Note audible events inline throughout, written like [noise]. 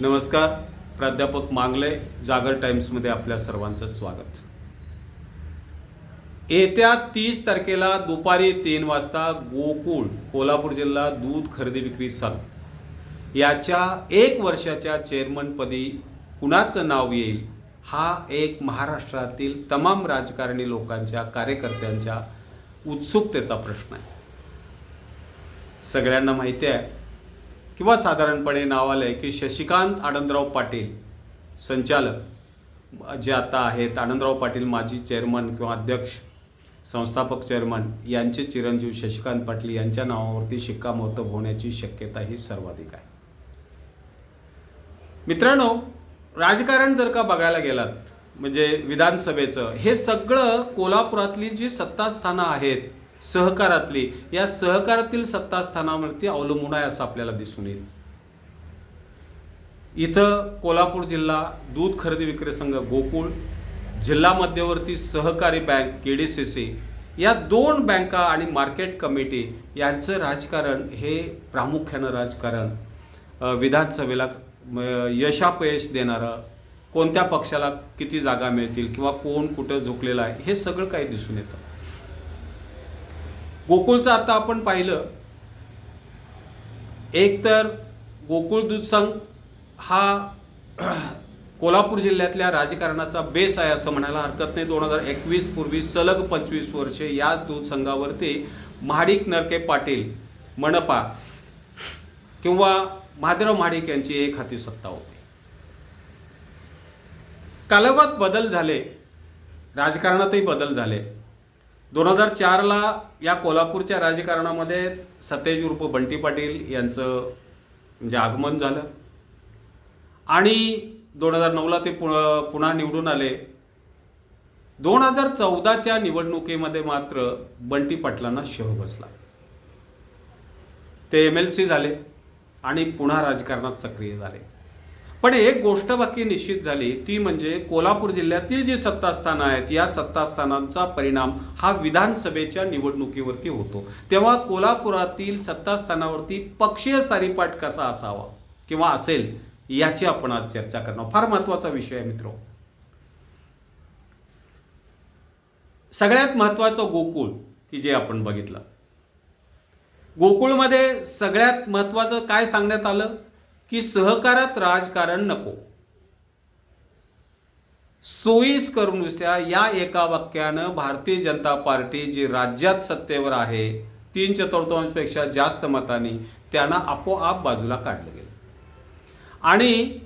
नमस्कार प्राध्यापक मांगले जागर टाइम्समध्ये आपल्या सर्वांचं स्वागत. येत्या तीस तारखेला दुपारी तीन वाजता गोकुळ कोल्हापूर जिल्हा दूध खरेदी विक्री संघ याच्या एक वर्षाच्या चेअरमनपदी कुणाचं नाव येईल हा एक महाराष्ट्रातील तमाम राजकारणी लोकांच्या कार्यकर्त्यांच्या उत्सुकतेचा प्रश्न आहे. सगळ्यांना माहिती आहे किंवा साधारणपणे नाव आलं आहे की शशिकांत आनंदराव पाटील संचालक जे आता आहेत आनंदराव पाटील माजी चेअरमन किंवा अध्यक्ष संस्थापक चेअरमन यांचे चिरंजीव शशिकांत पाटील यांच्या नावावरती शिक्कामोर्तब होण्याची शक्यता ही सर्वाधिक आहे. मित्रांनो राजकारण जर का बघायला गेलात म्हणजे विधानसभेचं हे सगळं कोल्हापुरातली जी सत्तास्थानं आहेत सहकारातली या सहकारातील सत्तास्थानावरती अवलंबून आहे असं आपल्याला दिसून येईल. इथं कोल्हापूर जिल्हा दूध खरेदी विक्री संघ गोकुळ जिल्हा मध्यवर्ती सहकारी bank K D C C या दोन बँका आणि मार्केट कमिटी यांचं राजकारण हे प्रामुख्यानं राजकारण विधानसभेला यशापयश देणारं कोणत्या पक्षाला किती जागा मिळतील किंवा कोण कुठं झुकलेलं आहे हे सगळं काही दिसून येतं. गोकुळचं आता आपण पाहिलं. एक तर गोकुळ दूध संघ हा [clears throat] कोल्हापूर जिल्ह्यातल्या राजकारणाचा बेस आहे असं म्हणायला हरकत नाही. दोन हजार एकवीस पूर्वी सलग पंचवीस वर्षे या दूध संघावरती महाडिक नरके पाटील मनपा किंवा महादेवराव महाडिक यांची एक हाती सत्ता होती. कालावत बदल झाले राजकारणातही बदल झाले. दोन हजार चारला या कोल्हापूरच्या राजकारणामध्ये सतेज उर्फ बंटी पाटील यांचं म्हणजे आगमन झालं. आणि दोन हजार नऊला ते पु पुन्हा निवडून आले. दोन हजार चौदाच्या निवडणुकीमध्ये मात्र बंटी पाटलांना शेव बसला. ते एम एल सी झाले आणि पुन्हा राजकारणात सक्रिय झाले. पण एक गोष्ट बाकी निश्चित झाली ती म्हणजे कोल्हापूर जिल्ह्यातील जी सत्तास्थानं आहेत या सत्तास्थानांचा परिणाम हा विधानसभेच्या निवडणुकीवरती होतो. तेव्हा कोल्हापुरातील सत्तास्थानावरती पक्षीय सारीपाठ कसा असावा किंवा असेल याची आपण आज चर्चा करणार. फार महत्त्वाचा विषय आहे मित्र. सगळ्यात महत्वाचं गोकुळ की जे आपण बघितलं. गोकुळमध्ये सगळ्यात महत्वाचं काय सांगण्यात आलं? की सहकारात राजकारण नको. सोयीस नुसत्या या एका वाक्यानं भारतीय जनता पार्टी जी राज्यात सत्तेवर आहे तीन चतुर्थांशपेक्षा जास्त मतांनी त्यांना आपोआप बाजूला काढलं गेलं. आणि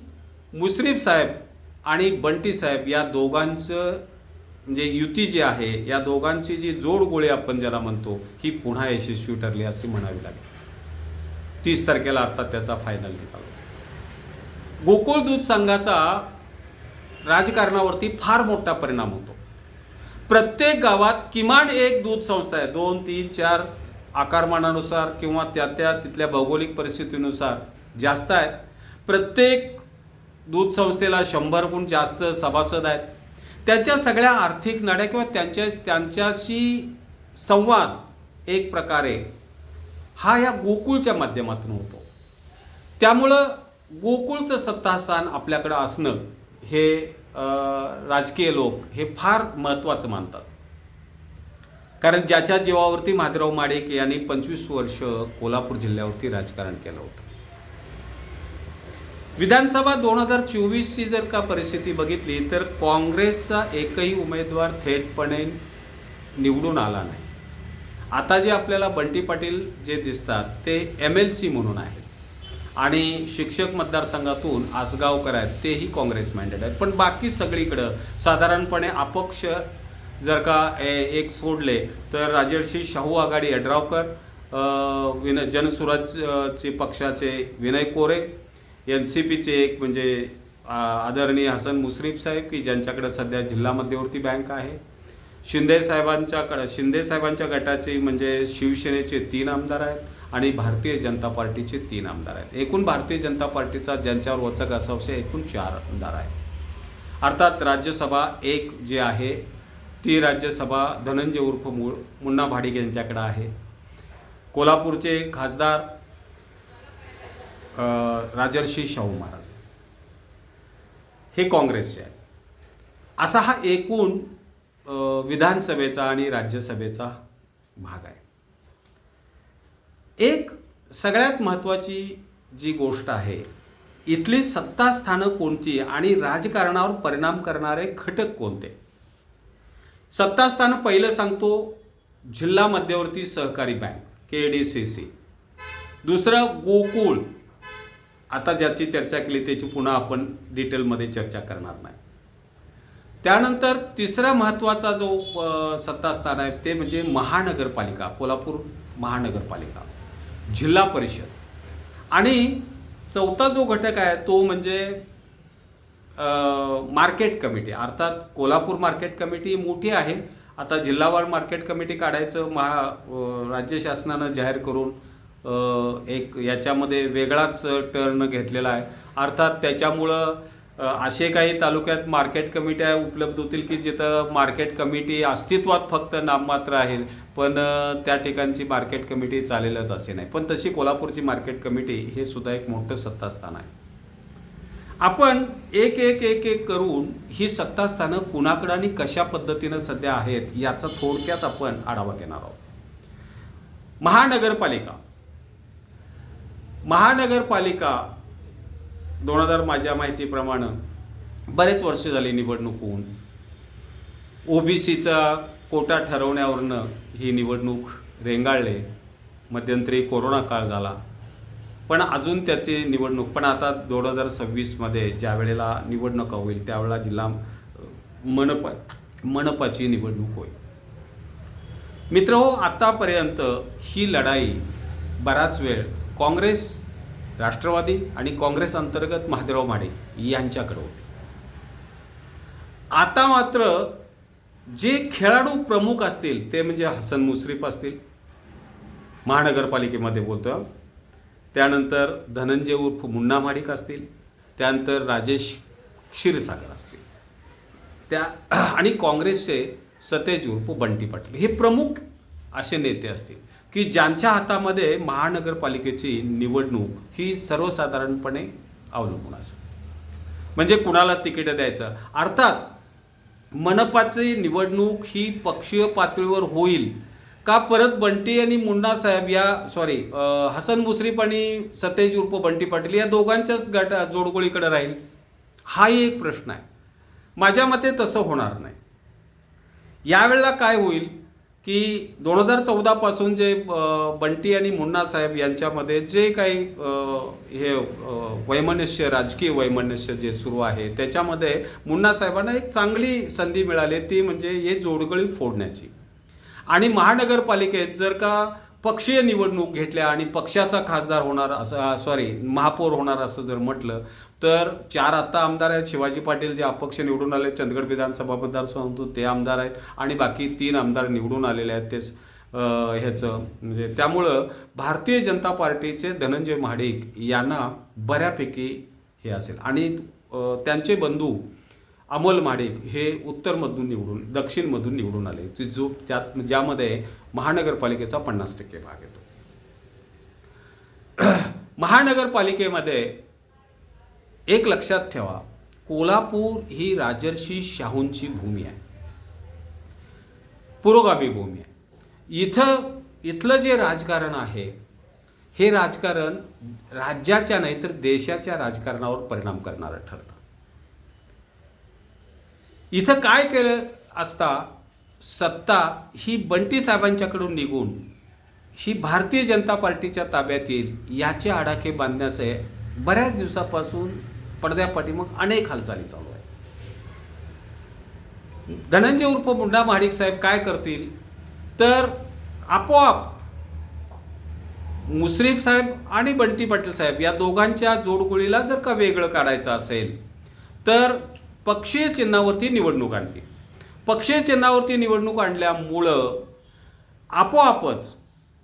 मुश्रीफ साहेब आणि बंटी साहेब या दोघांचं म्हणजे युती जी आहे या दोघांची जी जोडगोळी आपण ज्याला म्हणतो ही पुन्हा यशस्वी ठरली असे म्हणावी लागेल. तीस तारखेला अर्थात त्याचा फायनल निकाल. गोकुळ दूध संघाचा राजकारणावरती फार मोठा परिणाम होतो. प्रत्येक गावात किमान एक दूध संस्था आहे. दोन तीन चार आकारमानानुसार किंवा त्या त्या तिथल्या भौगोलिक परिस्थितीनुसार जास्त आहेत प्रत्येक दूध संस्थेला शंभरहून जास्त सभासद आहेत. त्याच्या सगळ्या आर्थिक नड्या किंवा त्यांच्या त्यांच्याशी संवाद एक प्रकारे हा या गोकुळच्या माध्यमातून होतो. त्यामुळं गोकुळचं सत्तास्थान आपल्याकडं असणं हे राजकीय लोक हे फार महत्त्वाचं मानतात. कारण ज्याच्या जीवावरती महादेवराव माडिक यांनी पंचवीस वर्ष कोल्हापूर जिल्ह्यावरती राजकारण केलं होतं. विधानसभा दोन हजार चोवीसची जर का परिस्थिती बघितली तर काँग्रेसचा एकही उमेदवार थेटपणे निवडून आला नाही. आता जे आपल्याला बंटी पाटील जे दिसतात ते एम एल सी म्हणून आहेत. आणि शिक्षक मतदारसंघातून आसगावकर आहेत तेही काँग्रेस मॅन्डेट आहेत. पण बाकी सगळीकडं साधारणपणे अपक्ष जर का ए- एक सोडले तर राजर्षी शाहू आघाडी यड्रावकर अ, विन जनसुराजचे पक्षाचे विनय कोरे एन सी पीचे एक म्हणजे आदरणीय हसन मुश्रीफ साहेब की ज्यांच्याकडे सध्या जिल्हा मध्यवर्ती बँक आहे. शिंदे साहेबांच्याकडे शिंदे साहेबांच्या गटाचे म्हणजे शिवसेनेचे तीन आमदार आहेत आणि भारतीय जनता पार्टीचे तीन आमदार आहेत. एकूण भारतीय जनता पार्टीचा ज्यांच्यावर वचक असावसे एकूण चार आमदार आहेत. अर्थात राज्यसभा एक जे आहे ती राज्यसभा धनंजय उर्फ मूळ मुन्ना भाडिक यांच्याकडे आहे. कोल्हापूरचे खासदार राजर्षी शाहू महाराज हे काँग्रेसचे आहे असा हा एकूण विधानसभेचा आणि राज्यसभेचा भाग आहे. एक सगळ्यात महत्त्वाची जी गोष्ट आहे इथली सत्तास्थानं कोणती आणि राजकारणावर परिणाम करणारे घटक कोणते? सत्तास्थान पहिलं सांगतो जिल्हा मध्यवर्ती सहकारी bank K D C C. दुसरं गोकुळ. आता ज्याची चर्चा केली त्याची पुन्हा आपण डिटेलमध्ये चर्चा करणार नाही. त्यानंतर तिसरा महत्त्वाचा जो सत्तास्थान आहे ते म्हणजे महानगरपालिका कोल्हापूर महानगरपालिका जिल्हा परिषद. आणि चौथा जो घटक आहे तो म्हणजे मार्केट कमिटी. अर्थात कोल्हापूर मार्केट कमिटी मोठी आहे. आता जिल्हावार मार्केट कमिटी काढायचं महा राज्य शासनानं जाहीर करून एक याच्यामध्ये वेगळाच टर्न घेतलेला आहे. अर्थात त्याच्यामुळं असे काही तालुक्यात मार्केट कमिट्या उपलब्ध होतील की जिथं मार्केट कमिटी अस्तित्वात फक्त नाममात्र आहे पण त्या ठिकाणची मार्केट कमिटी चालेलच असे नाही. पण तशी कोल्हापूरची मार्केट कमिटी हे सुद्धा एक मोठं सत्तास्थान आहे. आपण एक एक एक एक करून ही सत्तास्थानं कुणाकडं आणि कशा पद्धतीनं सध्या आहेत याचा थोडक्यात आपण आढावा घेणार आहोत. महानगरपालिका. महानगरपालिका दोन हजार माझ्या माहितीप्रमाणे बरेच वर्ष झाली निवडणूक होऊन. ओबीसीचा कोटा ठरवण्यावरनं ही निवडणूक रेंगाळले. मध्यंतरी कोरोना काळ झाला. पण अजून त्याची निवडणूक पण आता दोन हजार सव्वीसमध्ये ज्या वेळेला निवडणुका होईल त्यावेळेला जिल्हा मनप मनपा मनपाची निवडणूक होईल. मित्र हो आत्तापर्यंत ही लढाई बराच वेळ काँग्रेस राष्ट्रवादी आणि काँग्रेस अंतर्गत महादेवराव माडे यांच्याकडे होते. आता मात्र जे खेळाडू प्रमुख असतील ते म्हणजे हसन मुश्रीफ असतील. महानगरपालिकेमध्ये बोलतो त्यानंतर धनंजय उर्फ मुन्ना माडिक असतील. त्यानंतर राजेश क्षीरसागर असतील. त्या [clears throat] आणि काँग्रेसचे सतेज उर्फ बंटी पाटील हे प्रमुख असे नेते असतील. की ज्यांच्या हातामध्ये महानगरपालिकेची निवडणूक ही सर्वसाधारणपणे अवलंबून असेल. म्हणजे कुणाला तिकीट द्यायचं? अर्थात मनपाची निवडणूक ही पक्षीय पातळीवर होईल का परत बंटी आणि मुन्ना साहेब या सॉरी हसन मुश्रीफ आणि सतेज उर्फ बंटी पाटील या दोघांच्याच गटा जोडगोळीकडे राहील? हाही एक प्रश्न आहे. माझ्या मते तसं होणार नाही. यावेळेला काय होईल? की दोन हजार चौदापासून जे बंटी आणि मुन्ना साहेब यांच्यामध्ये जे काही हे वैमनस्य राजकीय वैमनस्य जे सुरू आहे त्याच्यामध्ये मुन्ना साहेबांना एक चांगली संधी मिळाली. ती म्हणजे हे जोडगळी फोडण्याची. आणि महानगरपालिकेत जर का पक्षीय निवडणूक घेतल्या आणि पक्षाचा खासदार होणार असं सॉरी महापौर होणार असं जर म्हटलं तर चार आत्ता आमदार आहेत. शिवाजी पाटील जे अपक्ष निवडून आले चंदगड विधानसभा मतदारसंघातून ते आमदार आहेत. आणि बाकी तीन आमदार निवडून आलेले आहेत. तेच ह्याचं म्हणजे त्यामुळं भारतीय जनता पार्टीचे धनंजय महाडिक यांना बऱ्यापैकी हे असेल. आणि त्यांचे बंधू अमोल महाडिक हे उत्तरमधून निवडून दक्षिणमधून निवडून आले. जो त्यात ज्यामध्ये महानगरपालिकेचा पन्नास टक्के भाग येतो. [clears throat] महानगरपालिकेमध्ये एक लक्षात ठेवा कोल्हापूर ही राजर्षी शाहूंची भूमी आहे. पुरोगामी भूमी आहे. इथं इथलं जे राजकारण आहे हे राजकारण राज्याच्या नाही तर देशाच्या राजकारणावर परिणाम करणारं ठरतं. इथं काय केलं असता सत्ता ही बंटी साहेबांच्याकडून निघून ही भारतीय जनता पार्टीच्या ताब्यात येईल याचे आडाखे बांधण्याचे बऱ्याच दिवसापासून पडद्यापाठी मग अनेक हालचाली चालू आहेत. धनंजय उर्फ मुंडा महाडिक साहेब काय करतील? तर आपोआप मुश्रीफ साहेब आणि बंटी पाटील साहेब या दोघांच्या जोडगोळीला जर का वेगळं काढायचं असेल तर पक्षीय चिन्हावरती निवडणूक आणतील. पक्षीय चिन्हावरती निवडणूक आणल्यामुळं आपोआपच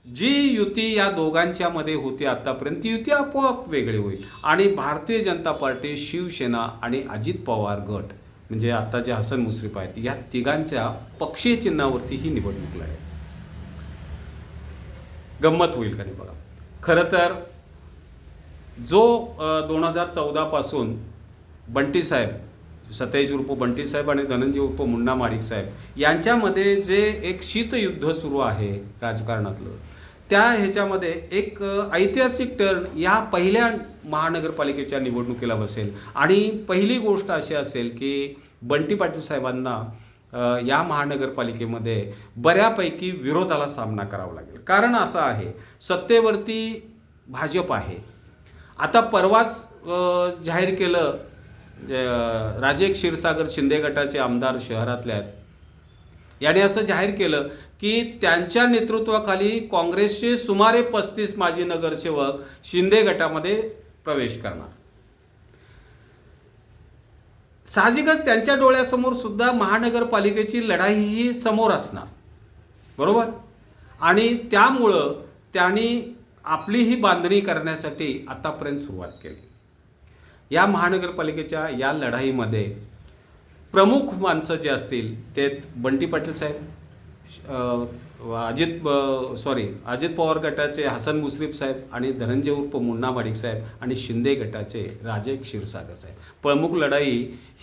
जी युती या दोघांच्या मध्ये होती आतापर्यंत ती युती आपोआप वेगळी होईल. आणि भारतीय जनता पार्टी शिवसेना आणि अजित पवार गट म्हणजे आता जे हसन मुश्रीफ आहेत या तिघांच्या पक्षीय चिन्हावरती ही निवडणूक लढेल. गंमत होईल का नाही बघा. खरं तर जो दोन हजार चौदापासून बंटीसाहेब सतेज उर्फ बंटी साहेब आणि धनंजय उर्फ मुन्ना माडिक साहेब यांच्यामध्ये जे एक शीतयुद्ध सुरू आहे राजकारणातलं त्या ह्याच्यामध्ये एक ऐतिहासिक टर्न या पहिल्या महानगरपालिकेच्या निवडणुकीला बसेल. आणि पहिली गोष्ट अशी असेल की बंटी पाटील साहेबांना या महानगरपालिकेमध्ये बऱ्यापैकी विरोधाला सामना करावा लागेल. कारण असं आहे सत्तेवरती भाजप आहे. आता परवाच जाहीर केलं राजे क्षीरसागर शिंदे गटाचे आमदार शहरातले आहेत. याने असं जाहीर केलं की त्यांच्या नेतृत्वाखाली काँग्रेसचे सुमारे पस्तीस माजी नगरसेवक शिंदे गटामध्ये प्रवेश करणार. साहजिकच त्यांच्या डोळ्यासमोर सुद्धा महानगरपालिकेची लढाई ही समोर असणार. बरोबर? आणि त्यामुळं त्यांनी आपली ही बांधणी करण्यासाठी आतापर्यंत सुरुवात केली. या महानगरपालिकेच्या या लढाईमध्ये प्रमुख माणसं जे असतील ते बंटी पाटील साहेब अजित सॉरी अजित पवार गटाचे हसन मुश्रीफ साहेब आणि धनंजय उर्फ मुन्ना माडिक साहेब आणि शिंदे गटाचे राजे क्षीरसागर साहेब. प्रमुख लढाई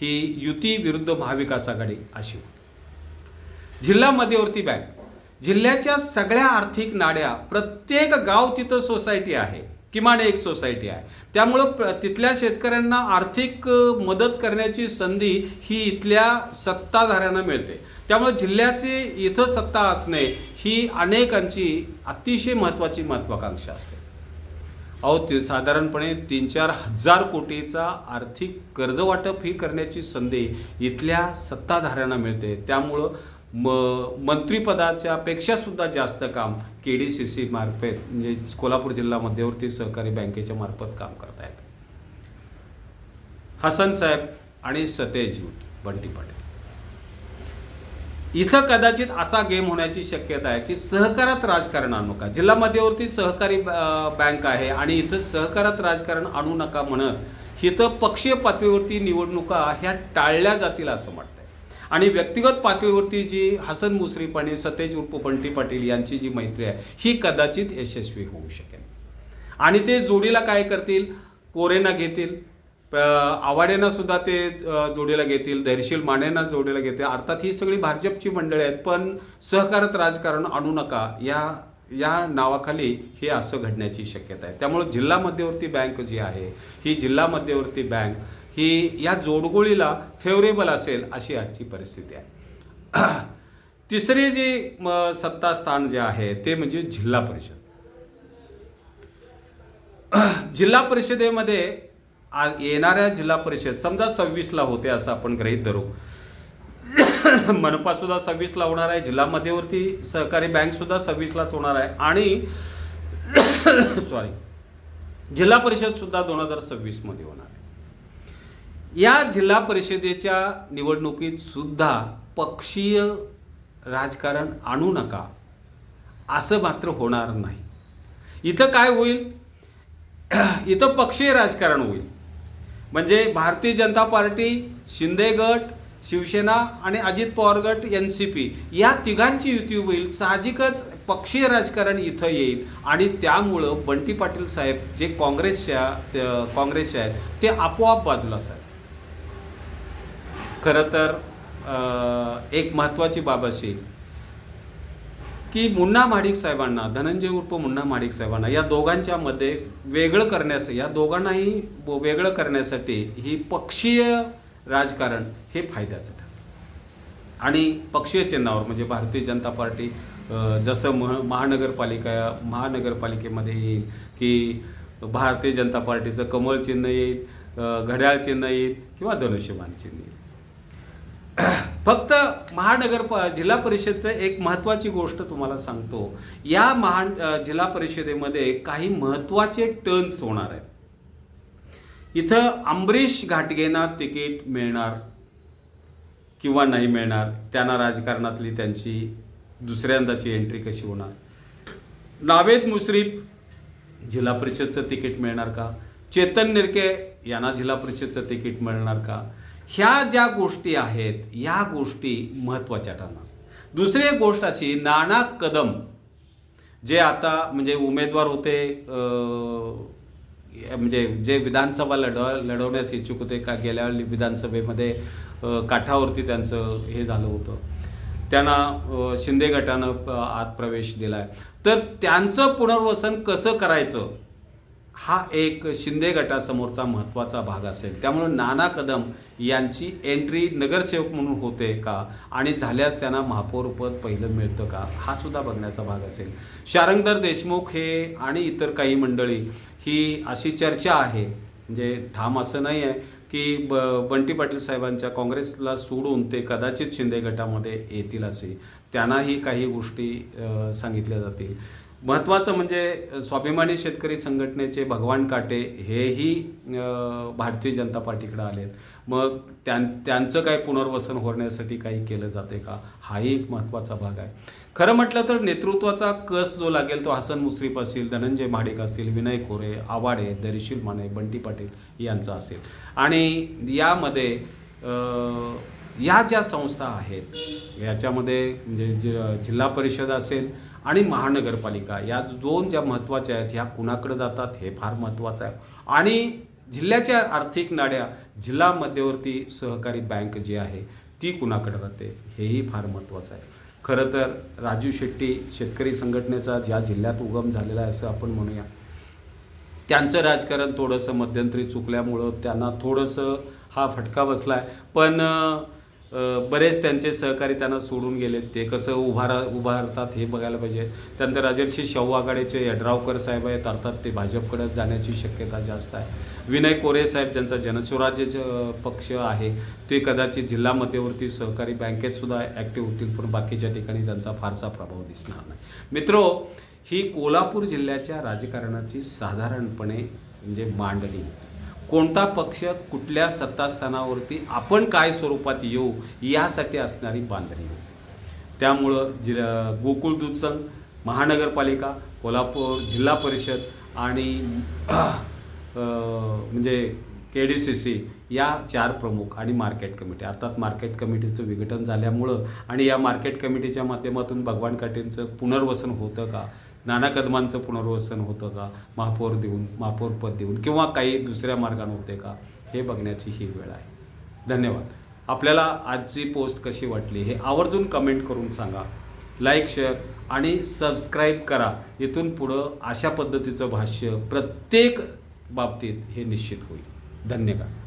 ही युती विरुद्ध महाविकास आघाडी अशी होती. जिल्हा मध्यवर्ती बँक जिल्ह्याच्या सगळ्या आर्थिक नाड्या प्रत्येक गाव तिथं सोसायटी आहे. किमान एक सोसायटी आहे. त्यामुळं तिथल्या शेतकऱ्यांना आर्थिक मदत करण्याची संधी ही इथल्या सत्ताधाऱ्यांना मिळते. त्यामुळे जिल्ह्याची इथं सत्ता असणे ही अनेकांची अतिशय महत्त्वाची महत्त्वाकांक्षा असते. अहो ती साधारणपणे तीन चार हजार कोटीचा आर्थिक कर्ज वाटप ही करण्याची संधी इथल्या सत्ताधाऱ्यांना मिळते. त्यामुळं म मंत्रिपदाच्या पेक्षा सुद्धा जास्त काम के डी सी सी मार्फत म्हणजे कोल्हापूर जिल्हा मध्यवर्ती सहकारी बँकेच्या मार्फत काम करतायत. हसन साहेब आणि सतेज बंटी पाटील. इथं कदाचित असा गेम होण्याची शक्यता आहे की सहकारात राजकारण आणू नका. जिल्हा मध्यवर्ती सहकारी बँक आहे आणि इथं सहकारात राजकारण आणू नका म्हणत इथं पक्षीय पातळीवरती निवडणुका ह्या टाळल्या जातील असं वाटतं आणि व्यक्तिगत पातळीवरती जी हसन मुश्रीफ आणि सतेज उर्फ बंटी पाटील यांची जी मैत्री आहे ही कदाचित यशस्वी होऊ शकेल. आणि ते जोडीला काय करतील? कोरेना घेतील. आवाड्यांना सुद्धा ते जोडीला घेतील. धैर्यशील मानेंना जोडीला घेतील. अर्थात ही सगळी भाजपची मंडळी आहेत. पण सहकारत राजकारण आणू नका. या या नावाखाली हे असं घडण्याची शक्यता आहे. त्यामुळे जिल्हा मध्यवर्ती बँक जी आहे ही जिल्हा मध्यवर्ती बँक ही या जोडगोळीला फेवरेबल असेल अशी आजची परिस्थिती आहे. [clears throat] तिसरे जे सत्ता स्थान जे आहे ते म्हणजे जिल्हा परिषद. [clears throat] जिल्हा परिषदेमध्ये येणाऱ्या जिल्हा परिषद समजा सव्वीसला होते असं आपण गृहीत धरू. [clears throat] मनपा सुद्धा सव्वीसला होणार आहे जिल्हा मध्यवर्ती सहकारी बँक सुद्धा सव्वीसलाच होणार आहे आणि सॉरी जिल्हा परिषद सुद्धा दोन हजार सव्वीसमध्ये होणार. या जिल्हा परिषदेच्या निवडणुकीत सुद्धा पक्षीय राजकारण आणू नका असं मात्र होणार नाही. इथं काय होईल? [clears throat] इथं पक्षीय राजकारण होईल. म्हणजे भारतीय जनता पार्टी शिंदे गट शिवसेना आणि Ajit Pawar got N C P या तिघांची युती होईल. साहजिकच पक्षीय राजकारण इथं येईल आणि त्यामुळं बंटी पाटील साहेब जे काँग्रेसच्या काँग्रेसचे आहेत ते आपोआप बाजूला साहेब. खरं तर एक महत्त्वाची बाब अशी की मुन्ना महाडिक साहेबांना धनंजय उर्फ मुन्ना माडिक साहेबांना या दोघांच्या मध्ये वेगळं करण्यास या दोघांनाही वेगळं करण्यासाठी ही पक्षीय राजकारण हे फायद्याचं ठरलं. आणि पक्षीय चिन्हावर म्हणजे भारतीय जनता पार्टी जसं मह महानगरपालिका महानगरपालिकेमध्ये येईल की भारतीय जनता पार्टीचं कमळ चिन्ह येईल घड्याळ चिन्ह येईल किंवा धनुष्यबाण चिन्ह येईल. [clears throat] फक्त महानगर प जिल्हा परिषदचं एक महत्त्वाची गोष्ट तुम्हाला सांगतो. या महा जिल्हा परिषदेमध्ये काही महत्त्वाचे टर्न्स होणार आहेत. इथं अंबरीश घाटगेंना तिकीट मिळणार किंवा नाही मिळणार त्यांना राजकारणातली त्यांची दुसऱ्यांदाची एंट्री कशी होणार? नावेद मुश्रीफ जिल्हा परिषदचं तिकीट मिळणार का? चेतन निरके यांना जिल्हा परिषदचं तिकीट मिळणार का? ह्या ज्या गोष्टी आहेत या गोष्टी महत्त्वाच्या ठरणार. दुसरी एक गोष्ट अशी नाना कदम जे आता म्हणजे उमेदवार होते म्हणजे जे विधानसभा लढव लढवण्यास इच्छुक होते का गेल्या विधानसभेमध्ये काठावरती त्यांचं हे झालं होतं. त्यांना शिंदे गटानं आत प्रवेश दिला आहे तर त्यांचं पुनर्वसन कसं करायचं? हा एक शिंदे गटासमोरचा महत्त्वाचा भाग असेल. त्यामुळे नाना कदम यांची एंट्री नगरसेवक म्हणून होते का? आणि झाल्यास त्यांना महापौरपद पहिलं मिळतं का? हा सुद्धा बघण्याचा भाग असेल. शारंगधर देशमुख हे आणि इतर काही मंडळी ही अशी चर्चा आहे. म्हणजे ठाम असं नाही आहे की ब बंटी पाटील साहेबांच्या काँग्रेसला सोडून ते कदाचित शिंदे गटामध्ये येतील असे. त्यांनाही काही गोष्टी सांगितल्या जातील. महत्त्वाचं म्हणजे स्वाभिमानी शेतकरी संघटनेचे भगवान काटे हेही भारतीय जनता पार्टीकडे आलेत. मग त्यां त्यांचं काय पुनर्वसन होण्यासाठी काही केलं जाते का? हाही एक महत्त्वाचा भाग आहे. खरं म्हटलं तर नेतृत्वाचा कस जो लागेल तो हसन मुश्रीफ असेल धनंजय महाडिक असेल विनय कोरे आवाडे दरिशील माने बंटी पाटील यांचा असेल. आणि यामध्ये या ज्या संस्था आहेत याच्यामध्ये म्हणजे जि- जिल्हा परिषद असेल आणि महानगरपालिका या दोन ज्या महत्त्वाच्या आहेत ह्या कुणाकडे जातात हे फार महत्त्वाचं आहे. आणि जिल्ह्याच्या आर्थिक नाड्या जिल्हा मध्यवर्ती सहकारी बँक जी आहे ती कुणाकडे जाते हेही फार महत्त्वाचं आहे. खरं तर राजू शेट्टी शेतकरी संघटनेचा ज्या जिल्ह्यात उगम झालेला आहे असं आपण म्हणूया त्यांचं राजकारण थोडंसं मध्यंतरी चुकल्यामुळं त्यांना थोडंसं हा फटका बसला आहे पण बरेच त्यांचे सहकारी त्यांना सोडून गेलेत. ते कसं उभारा उभारतात हे बघायला पाहिजे. त्यानंतर राजर्षी शाहू आघाडीचे यड्रावकर साहेब आहेत अर्थात ते भाजपकडे जाण्याची शक्यता जास्त आहे. विनय कोरे साहेब ज्यांचा जनस्वराज्य पक्ष आहे ते कदाचित जिल्हा मध्यवर्ती सहकारी बँकेत सुद्धा ॲक्टिव्ह होतील पण बाकीच्या ठिकाणी त्यांचा फारसा प्रभाव दिसणार नाही. मित्रो ही कोल्हापूर जिल्ह्याच्या राजकारणाची साधारणपणे म्हणजे मांडणी. कोणता पक्ष कुठल्या सत्तास्थानावरती आपण काय स्वरूपात येऊ यासाठी असणारी बांधणी. त्यामुळं जि गोकुळ दूध संघ महानगरपालिका कोल्हापूर जिल्हा परिषद आणि म्हणजे के डी सी सी या चार प्रमुख आणि मार्केट कमिटी. अर्थात मार्केट कमिटीचं विघटन झाल्यामुळं आणि या मार्केट कमिटीच्या माध्यमातून भगवान काटेंचं पुनर्वसन होतं का? नाना कदमांचं पुनर्वसन होतं का? महापौर देऊन महापौरपद देऊन किंवा काही दुसऱ्या मार्गाने होते का? हे बघण्याची ही वेळ आहे. धन्यवाद. आपल्याला आजची पोस्ट कशी वाटली हे आवर्जून कमेंट करून सांगा. लाईक शेअर आणि सबस्क्राईब करा. इथून पुढं अशा पद्धतीचं भाष्य प्रत्येक बाबतीत हे निश्चित होईल. धन्यवाद.